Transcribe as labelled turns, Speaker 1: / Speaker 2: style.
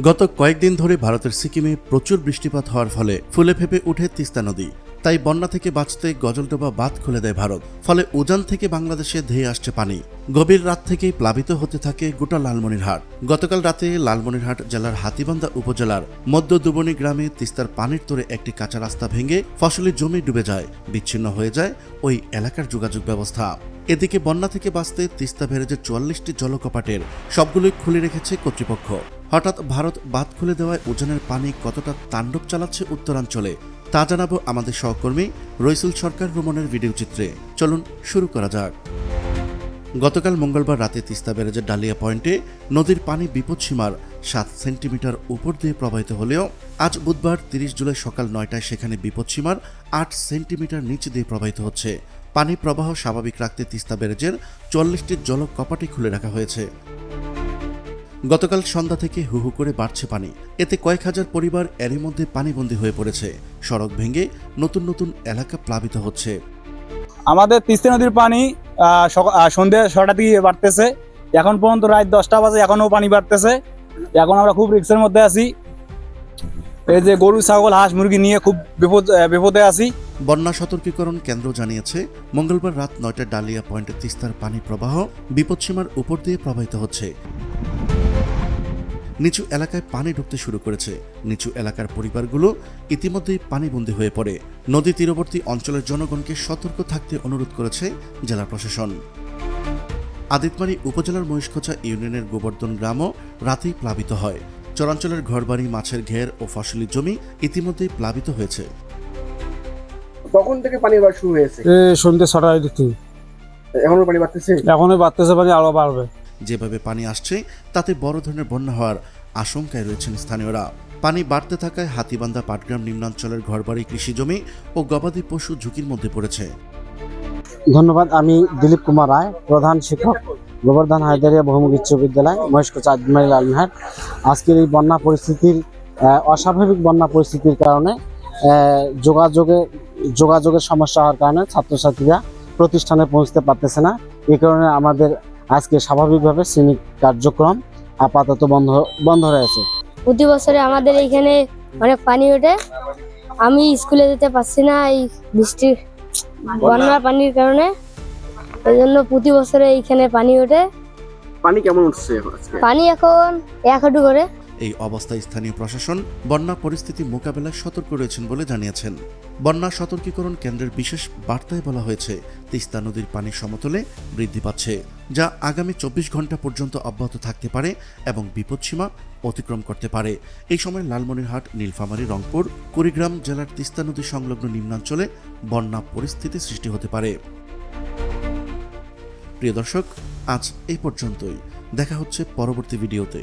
Speaker 1: গত কয়েকদিন ধরে ভারতের সিকিমে প্রচুর বৃষ্টিপাত হওয়ার ফলে ফুলে ফেপে উঠে তিস্তা নদী। তাই বন্যা থেকে বাঁচতে গজলডোবা বাঁধ খুলে দেয় ভারত। ফলে উজান থেকে বাংলাদেশে ধেয়ে আসছে পানি। গভীর রাত থেকেই প্লাবিত হতে থাকে গোটা লালমনিরহাট। গতকাল রাতে লালমনিরহাট জেলার হাতিবান্ধা উপজেলার মধ্য দুবনি গ্রামে তিস্তার পানির তোরে একটি কাঁচা রাস্তা ভেঙে ফসলি জমি ডুবে যায়, বিচ্ছিন্ন হয়ে যায় ওই এলাকার যোগাযোগ ব্যবস্থা। এদিকে বন্যা থেকে বাঁচতে তিস্তা ব্যারেজের চুয়াল্লিশটি জলকপাটের সবগুলোই খুলে রেখেছে কর্তৃপক্ষ। হঠাৎ ভারত বাঁধ খুলে দেওয়ায় উজানের পানি কতটা তাণ্ডব চালাচ্ছে উত্তরাঞ্চলে, তা জানাব আমাদের সহকর্মী রইসুল সরকার ভ্রমণের ভিডিও চিত্রে। চলুন শুরু করা যাক। গতকাল মঙ্গলবার রাতে তিস্তা ব্যারেজের ডালিয়া পয়েন্টে নদীর পানি বিপদসীমার সাত সেন্টিমিটার উপর দিয়ে প্রবাহিত হলেও আজ বুধবার তিরিশ জুলাই সকাল নয়টায় সেখানে বিপদসীমার আট সেন্টিমিটার নিচে দিয়ে প্রবাহিত হচ্ছে। পানি প্রবাহ স্বাভাবিক রাখতে তিস্তা ব্যারেজের চল্লিশটি জল কপাটি খুলে রাখা হয়েছে। গতকাল সন্ধ্যা থেকে হু হু করে বাড়ছে পানি। এতে কয়েক হাজার পরিবার এরই মধ্যে পানিবন্দী হয়ে পড়েছে। সড়ক ভেঙে নতুন নতুন এলাকা প্লাবিত হচ্ছে।
Speaker 2: আমাদের তিস্তা নদীর পানি সন্ধ্যে ছটা থেকে বাড়তেছে। এখন পর্যন্ত রাত দশটা বাজে এখনও পানি বাড়তেছে। এখন আমরা খুব রিক্সের মধ্যে আছি। এই যে গরু ছাগল হাঁস মুরগি নিয়ে খুব বিপদ বিপদে আছি।
Speaker 1: বন্যা সতর্কীকরণ কেন্দ্র জানিয়েছে মঙ্গলবার রাত নয়টা ডালিয়া পয়েন্টে তিস্তার পানি প্রবাহ বিপদসীমার উপর দিয়ে প্রবাহিত হচ্ছে। নিচু এলাকায় পানি ঢুকতে শুরু করেছে। নিচু এলাকার পরিবারগুলো ইতিমধ্যেই পানিবন্দী হয়ে পড়ে। নদী তীরবর্তী অঞ্চলের জনগণকে সতর্ক থাকতে অনুরোধ করেছে জেলা প্রশাসন। আদিতমারি উপজেলার মহিষখোচা ইউনিয়নের গোবর্ধন গ্রামও রাতেই প্লাবিত হয়। চরাঞ্চলের ঘরবাড়ি মাছের ঘের ও ফসলি জমি ইতিমধ্যেই প্লাবিত হয়েছে।
Speaker 3: কখন থেকে পানি বাড়া শুরু হয়েছে?
Speaker 2: সন্ধ্যে দিক।
Speaker 3: এখনও পানি বাড়তেছে?
Speaker 2: এখনই বাড়তেছে পানি আরও বাড়বে।
Speaker 1: যেভাবে পানি আসছে, তাতে বড় ধরনের বন্যা হওয়ার আশঙ্কায় রয়েছেন স্থানীয়রা। পানি বাড়তে থাকায় হাতিবান্ধা পাটগ্রাম নিম্নাঞ্চলের ঘরবাড়ি, কৃষিজমি ও গবাদি পশু ঝুঁকির মধ্যে পড়েছে।
Speaker 4: ধন্যবাদ, আমি দিলীপ কুমার রায়, প্রধান শিক্ষক, গোবর্ধন হায়দারিয়া বহুমুখী উচ্চ বিদ্যালয়, মহেশকোচা আজমাইল লালমিহাট আজকের এই বন্যা পরিস্থিতির অস্বাভাবিক বন্যা পরিস্থিতির কারণে যোগাযোগে, যোগাযোগের সমস্যা হওয়ার কারণে ছাত্রছাত্রীরা প্রতিষ্ঠানে পৌঁছতে পারতেছে না। এই কারণে আমাদের আজকে স্বাভাবিকভাবে শ্রেণি কার্যক্রম আপাতত বন্ধ বন্ধ রয়েছে
Speaker 5: প্রতি বছরে আমাদের এইখানে অনেক পানি ওঠে। আমি স্কুলে যেতে পারছি না এই বৃষ্টির বন্যার পানির কারণে। এই জন্য প্রতি বছরে এইখানে পানি ওঠে।
Speaker 3: পানি কেমন উঠছে
Speaker 5: পানি এখন এক হাঁটু করে।
Speaker 1: এই অবস্থায় স্থানীয় প্রশাসন বন্যা পরিস্থিতি মোকাবেলায় সতর্ক রয়েছেন বলে জানিয়েছেন। বন্যা সতর্কীকরণ কেন্দ্রের বিশেষ বার্তায় বলা হয়েছে, তিস্তা নদীর পানি সমতলে বৃদ্ধি পাচ্ছে, যা আগামী চব্বিশ ঘণ্টা পর্যন্ত অব্যাহত থাকতে পারে এবং বিপদসীমা অতিক্রম করতে পারে। এই সময় লালমনিরহাট, নীলফামারী, রংপুর, কুড়িগ্রাম জেলার তিস্তা নদী সংলগ্ন নিম্নাঞ্চলে বন্যা পরিস্থিতি সৃষ্টি হতে পারে। প্রিয় দর্শক, আজ এই পর্যন্তই। দেখা হচ্ছে পরবর্তী ভিডিওতে।